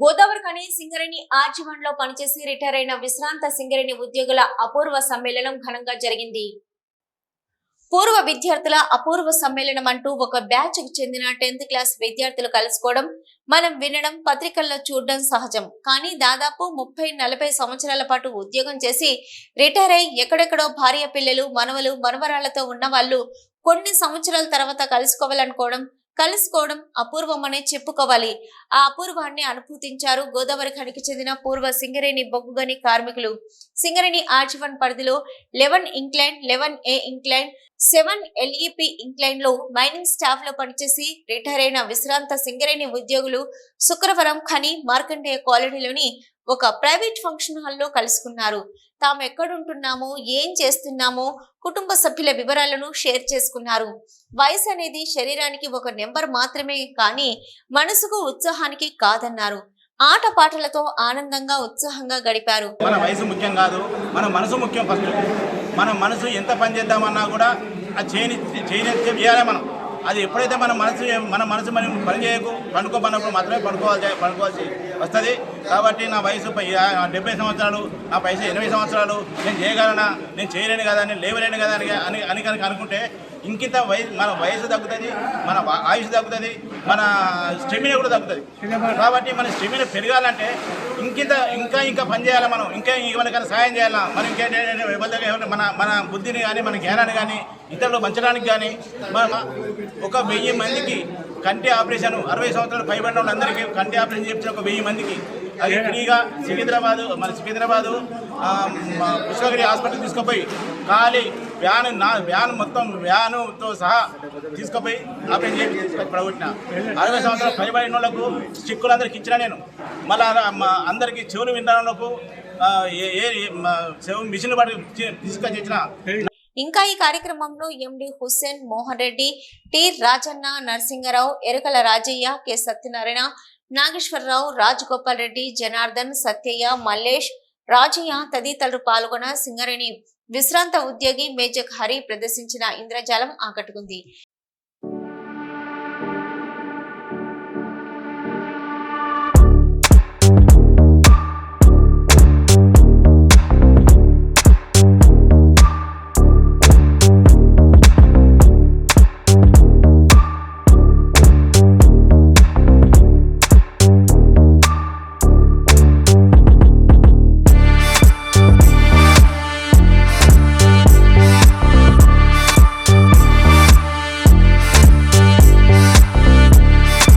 గోదావరి కని సింగరేణి ఆర్జీవన్లో పనిచేసి రిటైర్ అయిన విశ్రాంత సింగరేణి ఉద్యోగుల అపూర్వ సమ్మేళనం ఘనంగా జరిగింది. పూర్వ విద్యార్థుల అపూర్వ సమ్మేళనం అంటూ ఒక బ్యాచ్కి చెందిన టెన్త్ క్లాస్ విద్యార్థులు కలుసుకోవడం మనం వినడం పత్రికల్లో చూడడం సహజం. కానీ దాదాపు ముప్పై నలభై సంవత్సరాల పాటు ఉద్యోగం చేసి రిటైర్ అయి ఎక్కడెక్కడో భార్య పిల్లలు మనవలు మనవరాళ్ళతో ఉన్న వాళ్ళు కొన్ని సంవత్సరాల తర్వాత కలుసుకోవాలనుకోవడం కలుసుకోవడం అపూర్వమనే చెప్పుకోవాలి. ఆ అపూర్వాన్ని అనుభూతించారు గోదావరి ఖనికి చెందిన పూర్వ సింగరేణి బొగ్గుగని కార్మికులు. సింగరేణి ఆర్జీవన్ పరిధిలో eleven incline eleven A incline seven LEP ఇంక్లైన్లో mining స్టాఫ్లో పనిచేసి రిటైర్ అయిన విశ్రాంత సింగరేణి ఉద్యోగులు శుక్రవారం ఖని మార్కండేయ కాలనీలోని ఒక ప్రైవేట్ ఫంక్షన్ హాల్లో కలుసుకున్నారు. తాము ఎక్కడుంటున్నామో ఏం చేస్తున్నామో కుటుంబ సభ్యుల వివరాలను షేర్ చేసుకున్నారు. వయసు అనేది శరీరానికి ఒక నెంబర్ మాత్రమే కానీ మనసుకు ఉత్సాహానికి కాదన్నారు. ఆట పాటలతో ఆనందంగా ఉత్సాహంగా గడిపారు. మన వయసు ముఖ్యం కాదు మన మనసు ముఖ్యం ఫస్ట్. మన మనసు ఎంత పని చేద్దామన్నా కూడా అది చేయని చేయని చేయాలి మనం. అది ఎప్పుడైతే మన మనసు మన మనసు మనం పని చేయకు పండుకోమన్నప్పుడు మాత్రమే పడుకోవాలి పడుకోవాల్సి వస్తుంది. కాబట్టి నా వయసు డెబ్బై సంవత్సరాలు నా వయసు ఎనభై సంవత్సరాలు నేను చేయగలనా? నేను చేయలేను కదా నేను లేవలేను కదా అని అని కనుక అనుకుంటే ఇంకింత వయసు మన వయసు తగ్గుతుంది మన ఆయుష్ తగ్గుతుంది మన స్టెమిన కూడా తగ్గుతుంది. కాబట్టి మన స్టెమిన పెరగాలంటే ఇంకింత ఇంకా ఇంకా పని చేయాలి మనం? ఇంకా ఎవరికైనా సాయం చేయాలా? మనం ఇంకేంటి మన మన బుద్ధిని కానీ మన జ్ఞానాన్ని కానీ ఇతరులు పంచడానికి కానీ మన ఒక వెయ్యి మందికి కంటి ఆపరేషన్ అరవై సంవత్సరాలు పైబడిన వాళ్ళందరికీ కంటి ఆపరేషన్ చేపించిన ఒక వెయ్యి మందికి అది ఫ్రీగా సికింద్రాబాదు మన సికింద్రాబాదు ఆ, పుష్పగిరి హాస్పిటల్ తీసుకుపోయి ఖాళీ వ్యాన్ నా వ్యాన్ మొత్తం వ్యానుతో సహా తీసుకుపోయి ఆపరేషన్ చేసి పడగొట్టిన. అరవై సంవత్సరాలు పైబడిన వాళ్ళకు స్టిక్కులు అందరికి ఇచ్చిన నేను. మళ్ళీ అందరికీ చెవులు వినడానికి ఏ ఏ చెవు మిషన్ పడి తీసుకొచ్చి ఇచ్చిన ఇంకా ఈ కార్యక్రమంలో MD Hussain Mohan Reddy T Rajanna Narasingarao Erakala Rajaiah K Satyanarayana Nageswararao Rajagopal Reddy Janardhan Satyaiah Mallesh Rajaiah తదితరులు పాల్గొన్న సింగరేణి విశ్రాంత ఉద్యోగి మేజక్ హరి ప్రదర్శించిన ఇంద్రజాలం ఆకట్టుకుంది.